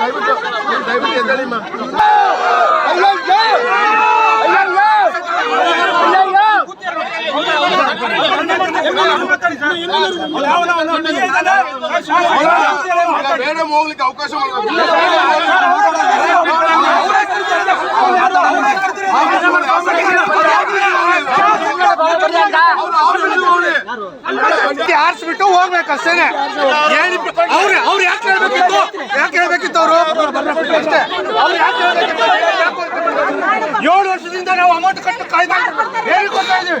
Commission ಮಾಡಲೇಬೇಕು ಯಾವಾಗಾರ ಕೊಡ್ಲಿ ಮೇಡಮ್ ಹೋಗ್ಲಿಕ್ಕೆ ಅವಕಾಶ ಆರಿಸ್ಬಿಟ್ಟು ಹೋಗ್ಬೇಕು ಅಷ್ಟೇನೆ ಅವ್ರು ಅವ್ರು ಯಾಕೆ ಹೇಳ್ಬೇಕಿತ್ತು ಅವರು ಅಷ್ಟೇ ಅವ್ರು ಯಾಕೆ ಹೇಳ್ಬೇಕಿತ್ತು ಏಳು ವರ್ಷದಿಂದ ನಾವು ಅಮೌಂಟ್ ಕಟ್ಟು ಕಾಯ್ತಾ ಇದ್ದೀವಿ ಹೇಳಿ ಕೊಡ್ತಾ ಇದೀವಿ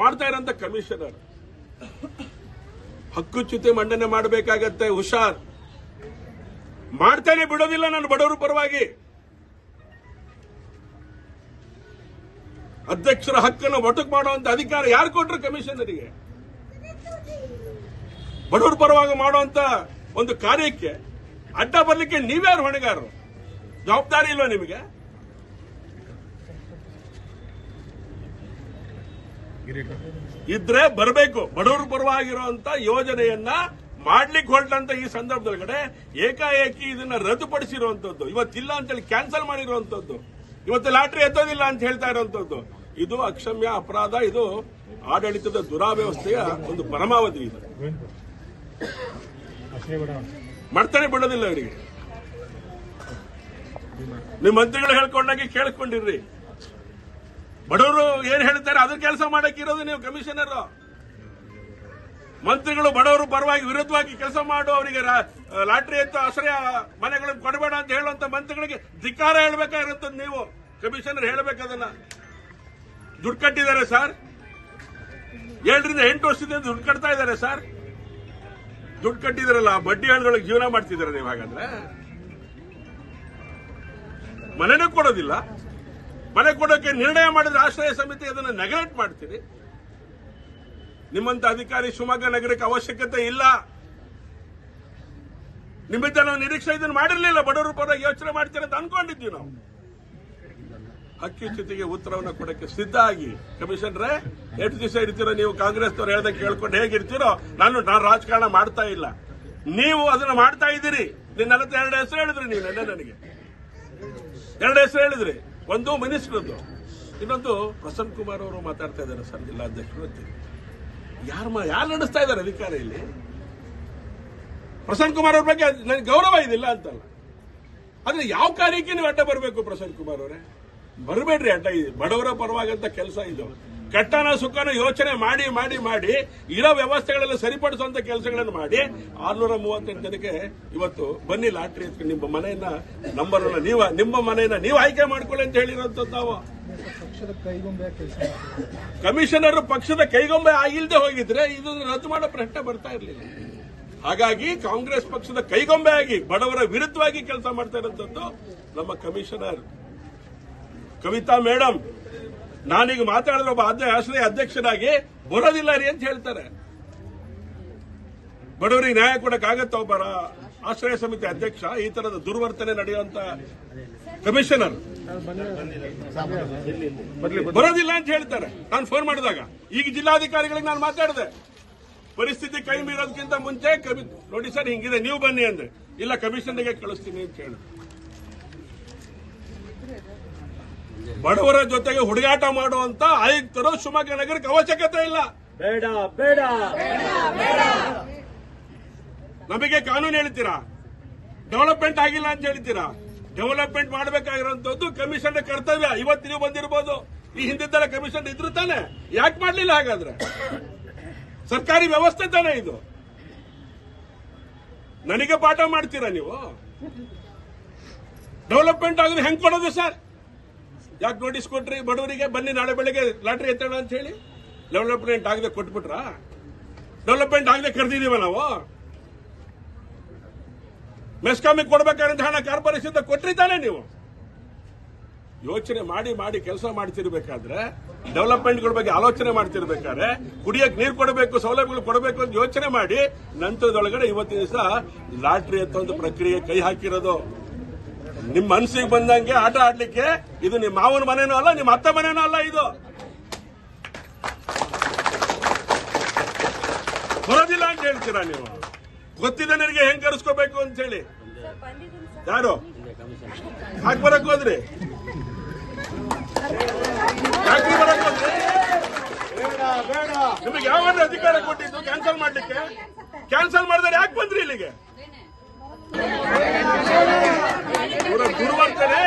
ಮಾಡ್ತಾ ಇರೋಂತ ಕಮಿಷನರ್ ಹಕ್ಕುಚ್ಯುತಿ ಮಂಡನೆ ಮಾಡಬೇಕಾಗತ್ತೆ, ಹುಷಾರ್. ಮಾಡ್ತಾನೆ ಬಿಡೋದಿಲ್ಲ ನಾನು ಬಡವರು ಪರವಾಗಿ. ಅಧ್ಯಕ್ಷರ ಹಕ್ಕನ್ನು ಒಟಕ್ ಮಾಡುವಂತ ಅಧಿಕಾರ ಯಾರು ಕೊಟ್ರು ಕಮಿಷನರಿಗೆ ಬಡವರ ಪರವಾಗಿ ಮಾಡುವಂತ ಒಂದು ಕಾರ್ಯಕ್ಕೆ ಅಡ್ಡ ಬರ್ಲಿಕ್ಕೆ ನೀವ್ಯಾರು ಹೊಣೆಗಾರರು? ಜವಾಬ್ದಾರಿ ಇಲ್ವಾ ನಿಮಗೆ? ಇದ್ರೆ ಬರಬೇಕು. ಬಡವರು ಪರವಾಗಿರುವಂತ ಯೋಜನೆಯನ್ನ ಮಾಡ್ಲಿಕ್ಕೆ ಹೊರಟಂತ ಈ ಸಂದರ್ಭದೊಳಗಡೆ ಏಕಾಏಕಿ ಇದನ್ನ ರದ್ದುಪಡಿಸಿರುವಂತದ್ದು. ಇವತ್ತಿಲ್ಲ ಅಂತೇಳಿ ಕ್ಯಾನ್ಸಲ್ ಮಾಡಿರುವಂತದ್ದು. ಇವತ್ತು ಲಾಟ್ರಿ ಎತ್ತೋದಿಲ್ಲ ಅಂತ ಹೇಳ್ತಾ ಇರುವಂತದ್ದು. ಇದು ಅಕ್ಷಮ್ಯ ಅಪರಾಧ ಇದು ಆಡಳಿತದ ದುರಾವ್ಯವಸ್ಥೆಯ ಒಂದು ಪರಮಾವಧಿ ಇದು. ಮಾಡ್ತಾನೆ ಬಿಡೋದಿಲ್ಲ ಅವರಿಗೆ ನಿಮ್ಮ ಮಂತ್ರಿಗಳು ಹೇಳ್ಕೊಂಡಾಗೆ ಕೇಳ್ಕೊಂಡಿರ್ರಿ. ಬಡವರು ಏನ್ ಹೇಳ್ತಾರೆ ಅದ್ರ ಕೆಲಸ ಮಾಡಕ್ಕಿರೋದು ನೀವು ಕಮಿಷನರ್. ಮಂತ್ರಿಗಳು ಬಡವರು ಪರವಾಗಿ ವಿರುದ್ಧವಾಗಿ ಕೆಲಸ ಮಾಡು, ಅವರಿಗೆ ಲಾಟ್ರಿ ಎತ್ತು, ಆಶ್ರಯ ಮನೆಗಳನ್ನು ಕೊಡಬೇಡ ಅಂತ ಹೇಳುವಂತ ಮಂತ್ರಿಗಳಿಗೆ ಧಿಕ್ಕಾರ ಹೇಳ್ಬೇಕಾಗಿರುತ್ತದೆ ನೀವು. ಕಮಿಷನರ್ ಹೇಳ್ಬೇಕದನ್ನ ದುಡ್ಡು ಕಟ್ಟಿದ್ದಾರೆ ಸರ್. ಏಳರಿಂದ ಎಂಟು ವರ್ಷದಿಂದ ದುಡ್ಡು ಕಟ್ತಾ ಇದ್ದಾರೆ ಸರ್. ದುಡ್ಡು ಕಟ್ಟಿದಾರಲ್ಲ, ಬಡ್ಡಿ ಹೇಳ್ದೊಳಗೆ ಜೀವನ ಮಾಡ್ತಿದ್ದಾರೆ ನೀವು ಹಾಗಾದ್ರೆ? ಮನೆನೂ ಕೊಡೋದಿಲ್ಲ. ಮನೆ ಕೊಡೋಕೆ ನಿರ್ಣಯ ಮಾಡಿದ ಆಶ್ರಯ ಸಮಿತಿ ಅದನ್ನು ನೆಗ್ಲೆಕ್ಟ್ ಮಾಡ್ತೀರಿ. ನಿಮ್ಮಂತ ಅಧಿಕಾರಿ ಶಿವಮೊಗ್ಗ ನಗರಕ್ಕೆ ಅವಶ್ಯಕತೆ ಇಲ್ಲ. ನಿಮ್ಮಿಂದ ನಾವು ನಿರೀಕ್ಷೆ ಇದನ್ನು ಮಾಡಿರಲಿಲ್ಲ. ಬಡವರು ಪರ ಯೋಚನೆ ಮಾಡ್ತೀರ ಅಂತ ಅನ್ಕೊಂಡಿದ್ವಿ ನಾವು. ಹಕ್ಕಿ ಚ್ಯುತಿಗೆ ಉತ್ತರವನ್ನು ಕೊಡಕ್ಕೆ ಸಿದ್ಧ ಆಗಿ. ಕಮಿಷನರೇ, ಎಷ್ಟು ದಿವಸ ಇರ್ತೀರೋ ನೀವು ಕಾಂಗ್ರೆಸ್ನವ್ರು ಹೇಳ್ದಂಗೆ ಕೇಳ್ಕೊಂಡು ಹೇಗಿರ್ತೀರೋ ನಾನು ನಾನು ರಾಜಕಾರಣ ಮಾಡ್ತಾ ಇಲ್ಲ. ನೀವು ಅದನ್ನ ಮಾಡ್ತಾ ಇದ್ದೀರಿ. ನಿನ್ನ ಎರಡು ಹೆಸರು ಹೇಳಿದ್ರಿ ನೀವು, ನೆನ್ನೆ ನನಗೆ. ಎರಡು ಹೆಸರು ಹೇಳಿದ್ರಿ. ಒಂದು ಮಿನಿಸ್ಟರ್ದು ಇನ್ನೊಂದು ಪ್ರಸನ್ನ ಕುಮಾರ್ ಅವರು ಮಾತಾಡ್ತಾ ಇದ್ದಾರೆ ಸರ್, ಜಿಲ್ಲಾಧ್ಯಕ್ಷರು ಯಾರು ಯಾರು ನಡೆಸ್ತಾ ಇದ್ದಾರೆ ಅಧಿಕಾರ ಇಲ್ಲಿ? ಪ್ರಸನ್ನ ಕುಮಾರ್ ಅವ್ರ ಬಗ್ಗೆ ನನಗೆ ಗೌರವ ಇದಿಲ್ಲ ಅಂತಲ್ಲ. ಆದ್ರೆ ಯಾವ ಕಾರ್ಯಕ್ಕೆ ನೀವು ಅಡ್ಡ ಬರಬೇಕು ಪ್ರಸನ್ನ ಕುಮಾರ್ ಅವರೇ? ಬರಬೇಡ್ರಿ, ಅಡ್ಡ ಬಡವರ ಪರವಾಗಿ ಅಂತ ಕೆಲಸ ಇದು. ಕಟ್ಟನ ಸುಖನ ಯೋಚನೆ ಮಾಡಿ ಮಾಡಿ ಮಾಡಿ, ಇರೋ ವ್ಯವಸ್ಥೆಗಳೆಲ್ಲ ಸರಿಪಡಿಸುವಂತ ಕೆಲಸಗಳನ್ನು ಮಾಡಿ, ಆರ್ನೂರ ಮೂವತ್ತೆಂಟು ಜನಕ್ಕೆ ಇವತ್ತು ಬನ್ನಿ ಲಾಟ್ರಿ ನಿಮ್ಮ ಮನೆಯನ್ನ ನಂಬರ್ ನೀವ ನೀವು, ನಿಮ್ಮ ಮನೆಯನ್ನ ನೀವು ಆಯ್ಕೆ ಮಾಡ್ಕೊಳ್ಳಿ ಅಂತ ಹೇಳಿರೋಂಥದ್ದು ನಾವು. ಕಮಿಷನರ್ ಪಕ್ಷದ ಕೈಗೊಂಬೆ ಆಗಿಲ್ದೆ ಹೋಗಿದ್ರೆ ಇದು ರದ್ದು ಮಾಡೋ ಪ್ರಶ್ನೆ ಬರ್ತಾ ಇರಲಿಲ್ಲ. ಹಾಗಾಗಿ ಕಾಂಗ್ರೆಸ್ ಪಕ್ಷದ ಕೈಗೊಂಬೆ ಆಗಿ, ಬಡವರ ವಿರುದ್ಧವಾಗಿ ಕೆಲಸ ಮಾಡ್ತಾ ಇರೋಂಥದ್ದು ನಮ್ಮ ಕಮಿಷನರ್ ಕವಿತಾ ಮೇಡಮ್ ನಾನೀಗ ಮಾತಾಡಿದ್ರೆ ಒಬ್ಬ ಆಶ್ರಯ ಅಧ್ಯಕ್ಷರಾಗಿ ಬರೋದಿಲ್ಲ ರೀ ಅಂತ ಹೇಳ್ತಾರೆ. ಬಡವರಿಗೆ ನ್ಯಾಯ ಕೊಡಕ್ಕಾಗತ್ತ ಒಬ್ಬ ಆಶ್ರಯ ಸಮಿತಿ ಅಧ್ಯಕ್ಷ? ಈ ತರದ ದುರ್ವರ್ತನೆ ನಡೆಯುವಂತ ಕಮಿಷನರ್. ಬರೋದಿಲ್ಲ ಅಂತ ಹೇಳ್ತಾರೆ. ನಾನು ಫೋನ್ ಮಾಡಿದಾಗ, ಈಗ ಜಿಲ್ಲಾಧಿಕಾರಿಗಳಿಗೆ ನಾನು ಮಾತಾಡಿದೆ. ಪರಿಸ್ಥಿತಿ ಕೈ ಮೀರೋದಕ್ಕಿಂತ ಮುಂಚೆ ಕಮಿ ನೋಡಿ ಸರ್, ಹಿಂಗಿದೆ, ನೀವು ಬನ್ನಿ ಅಂದ್ರೆ ಇಲ್ಲ ಕಮಿಷನ್ಗೆ ಕಳಿಸ್ತೀನಿ ಅಂತ ಹೇಳಿ. ಬಡವರ ಜೊತೆಗೆ ಹುಡುಗಾಟ ಮಾಡುವಂತ ಆಯುಕ್ತರು ಶಿವಮೊಗ್ಗ ನಗರಕ್ಕೆ ಅವಶ್ಯಕತೆ ಇಲ್ಲ. ಬೇಡ ಬೇಡ. ನಮಗೆ ಕಾನೂನು ಹೇಳ್ತೀರಾ? ಡೆವಲಪ್ಮೆಂಟ್ ಆಗಿಲ್ಲ ಅಂತ ಹೇಳ್ತೀರಾ? ಡೆವಲಪ್ಮೆಂಟ್ ಮಾಡಬೇಕಾಗಿರುವಂತದ್ದು ಕಮಿಷನ್ ಕರ್ತವ್ಯ. ಇವತ್ತು ನೀವು ಬಂದಿರಬಹುದು ಈ ಹಿಂದಿದ್ದೆಲ್ಲ ಕಮಿಷನ್ ಇದ್ರು ತಾನೆ. ಯಾಕೆ ಮಾಡಲಿಲ್ಲ ಹಾಗಾದ್ರೆ? ಸರ್ಕಾರಿ ವ್ಯವಸ್ಥೆ ತಾನೇ ಇದು. ನನಗೆ ಪಾಠ ಮಾಡ್ತೀರಾ ನೀವು? ಡೆವಲಪ್ಮೆಂಟ್ ಆಗೋದು ಹೆಂಗ್ ಕೊಡೋದು ಸರ್? ಯಾಕೆ ನೋಟಿಸ್ ಕೊಟ್ರಿ? ಬಡವರಿಗೆ ಬನ್ನಿ, ನಾಳೆ ಬೆಳಿಗ್ಗೆ ಲಾಟ್ರಿ ಎತ್ತೋಣ ಅಂತ ಹೇಳಿ. ಡೆವಲಪ್ಮೆಂಟ್ ಆಗದೆ ಕೊಟ್ಬಿಟ್ರಾ? ಡೆವಲಪ್ಮೆಂಟ್ ಆಗದೆ ಕರೆದಿದ್ದೀವ ನಾವು? ಮೆಸ್ಕಾಮಿಗೆ ಕೊಡ್ಬೇಕಾದಂತ ಹಣ ಕಾರ್ಪೊರೇಷನ್ ಕೊಟ್ರಿ ತಾನೆ ನೀವು? ಯೋಚನೆ ಮಾಡಿ ಮಾಡಿ ಕೆಲಸ ಮಾಡ್ತಿರ್ಬೇಕಾದ್ರೆ ಡೆವಲಪ್ಮೆಂಟ್ಗಳ ಬಗ್ಗೆ ಆಲೋಚನೆ ಮಾಡ್ತಿರ್ಬೇಕಾದ್ರೆ, ಕುಡಿಯಕ್ ನೀರು ಕೊಡಬೇಕು, ಸೌಲಭ್ಯಗಳು ಕೊಡಬೇಕು ಅಂತ ಯೋಚನೆ ಮಾಡಿ, ನಂತರದೊಳಗಡೆ ಇವತ್ತಿನ ದಿವಸ ಲಾಟ್ರಿ ಅಂತ ಒಂದು ಪ್ರಕ್ರಿಯೆ ಕೈ ಹಾಕಿರೋದು. ನಿಮ್ ಮನ್ಸಿಗೆ ಬಂದಂಗೆ ಆಟ ಆಡ್ಲಿಕ್ಕೆ ಇದು ನಿಮ್ಮ ಮಾವನ ಮನೇನೂ ಅಲ್ಲ ನಿಮ್ಮ ಅತ್ತ ಮನೇನೂ ಅಲ್ಲ ಇದು. ಬರೋದಿಲ್ಲ ಅಂತ ಹೇಳ್ತೀರಾ ನೀವು? ಗೊತ್ತಿದೆ ನನಗೆ ಹೆಂಗ್ ಕರೆಸ್ಕೋಬೇಕು ಅಂತ ಹೇಳಿ. ಯಾರು? ಯಾಕೆ ಬರಕ್ ಹೋದ್ರಿ? ಯಾಕೆ ಬರಕ್ ಹೋದ್ರಿ? ನಿಮಗೆ ಯಾವ ಅಧಿಕಾರ ಕೊಟ್ಟಿದ್ದು ಕ್ಯಾನ್ಸಲ್ ಮಾಡ್ಲಿಕ್ಕೆ? ಕ್ಯಾನ್ಸಲ್ ಮಾಡಿದ್ರೆ ಯಾಕೆ ಬಂದ್ರಿ ಇಲ್ಲಿಗೆ? ಇವರ ಗುರುವರ್ತನೆ